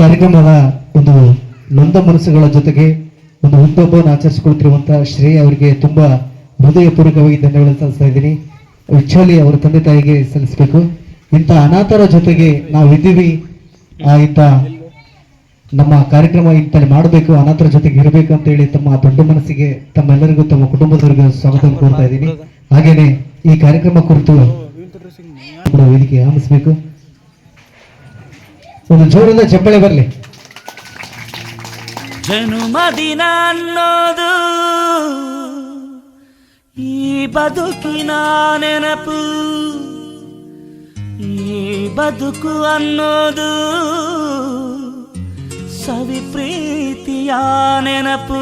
ಕಾರ್ಯಕ್ರಮದ ಒಂದು ನೊಂದ ಮನಸ್ಸುಗಳ ಜೊತೆಗೆ ಒಂದು ಹುಟ್ಟಹಬ್ಬವನ್ನು ಆಚರಿಸಿಕೊಳ್ತಿರುವಂತಹ ಶ್ರೇಯ ಅವರಿಗೆ ತುಂಬಾ ಹೃದಯಪೂರ್ವಕವಾಗಿ ಧನ್ಯವಾದ ಸಲ್ಲಿಸ್ತಾ ಇದ್ದೀನಿ. ವಿಕ್ಚುಲಿ ಅವರ ತಂದೆ ತಾಯಿಗೆ ಸಲ್ಲಿಸಬೇಕು. ಇಂಥ ಅನಾಥರ ಜೊತೆಗೆ ನಾವು ಇದ್ದೀವಿ ಆ, ಇಂಥ ನಮ್ಮ ಕಾರ್ಯಕ್ರಮ ಇಂಥಲ್ಲಿ ಮಾಡಬೇಕು ಅನಾಥರ ಜೊತೆಗೆ ಇರಬೇಕು ಅಂತ ಹೇಳಿ ತಮ್ಮ ದೊಡ್ಡ ಮನಸ್ಸಿಗೆ ತಮ್ಮೆಲ್ಲರಿಗೂ ತಮ್ಮ ಕುಟುಂಬದವರಿಗೆ ಸ್ವಾಗತ ಕೋರ್ತಾ ಇದ್ದೀನಿ. ಹಾಗೇನೆ ಈ ಕಾರ್ಯಕ್ರಮ ಕುರಿತು ವೇದಿಕೆ ಆಮಿಸಬೇಕು ಒಂದು ಜೋರದ ಚಪ್ಪಳೆ ಬರಲಿ ಜನುಮದಿನ ಅನ್ನೋದು ಈ ಬದುಕಿನ ನೆನಪು ಈ ಬದುಕು ಅನ್ನೋದು ಸವಿ ಪ್ರೀತಿಯ ನೆನಪು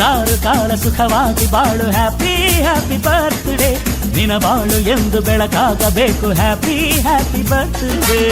ನೂರಾರು ಕಾಲ ಸುಖವಾಗಿ ಬಾಳು. ಹ್ಯಾಪಿ ಹ್ಯಾಪಿ ಬರ್ತ್ಡೇ ನಿನ ಬಾಳು ಎಂದು ಬೆಳಕಾಗಬೇಕು. Happy happy birthday